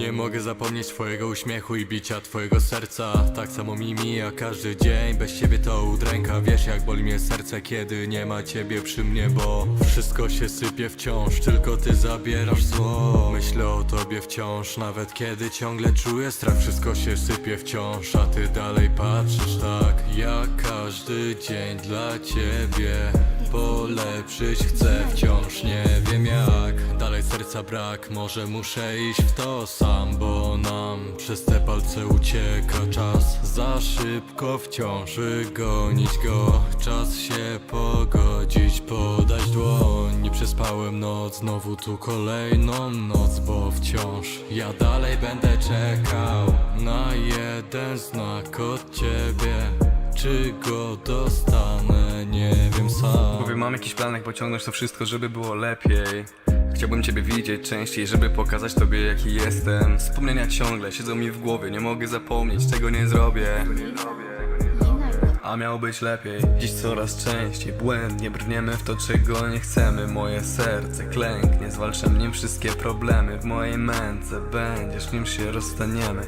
Nie mogę zapomnieć twojego uśmiechu i bicia twojego serca. Tak samo mi mija każdy dzień Bez ciebie to udręka. Wiesz jak boli mnie serce, kiedy nie ma ciebie przy mnie Bo wszystko się sypie wciąż. Tylko ty zabierasz zło. Myślę o tobie wciąż Nawet kiedy ciągle czuję strach. Wszystko się sypie wciąż A ty dalej patrzysz tak Jak każdy dzień dla ciebie. Polepszyć chcę wciąż Nie wiem jak serca brak Może muszę iść w to sam Bo nam przez te palce ucieka czas. Za szybko wciąż Wygonić go Czas się pogodzić Podać dłoń. Nie przespałem noc Znowu tu kolejną noc Bo wciąż ja dalej będę czekał Na jeden znak od ciebie. Czy go dostanę? Nie wiem sam. Mówię, mam jakiś plan, jak pociągnąć to wszystko, żeby było lepiej Chciałbym ciebie widzieć częściej, żeby pokazać tobie jaki jestem. Wspomnienia ciągle siedzą mi w głowie, nie mogę zapomnieć, tego nie zrobię. A miało być lepiej Dziś coraz częściej błędnie brniemy w to czego nie chcemy. Moje serce klęknie, zwalczam nim wszystkie problemy. W mojej męce będziesz nim się rozstaniemy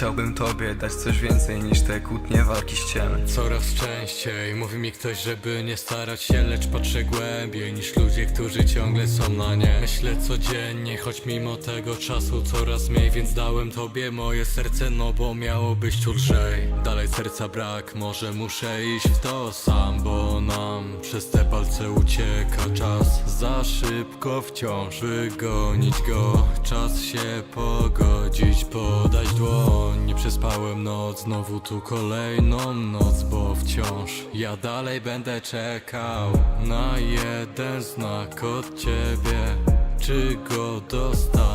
Chciałbym tobie dać coś więcej niż te kłótnie walki ściemy Coraz częściej mówi mi ktoś, żeby nie starać się, lecz patrzę głębiej niż ludzie, którzy ciągle są na nie. Myślę codziennie, choć mimo tego czasu coraz mniej, więc dałem tobie moje serce, no bo miało być lżej. Dalej serca brak, może muszę iść w to sam, bo nam przez te palce ucieka czas. Za szybko wciąż wygonić go, czas się pogodzić, podać dłoń. Przespałem noc, znowu tu kolejną noc, bo wciąż ja dalej będę czekał na jeden znak od ciebie. Czy go sam.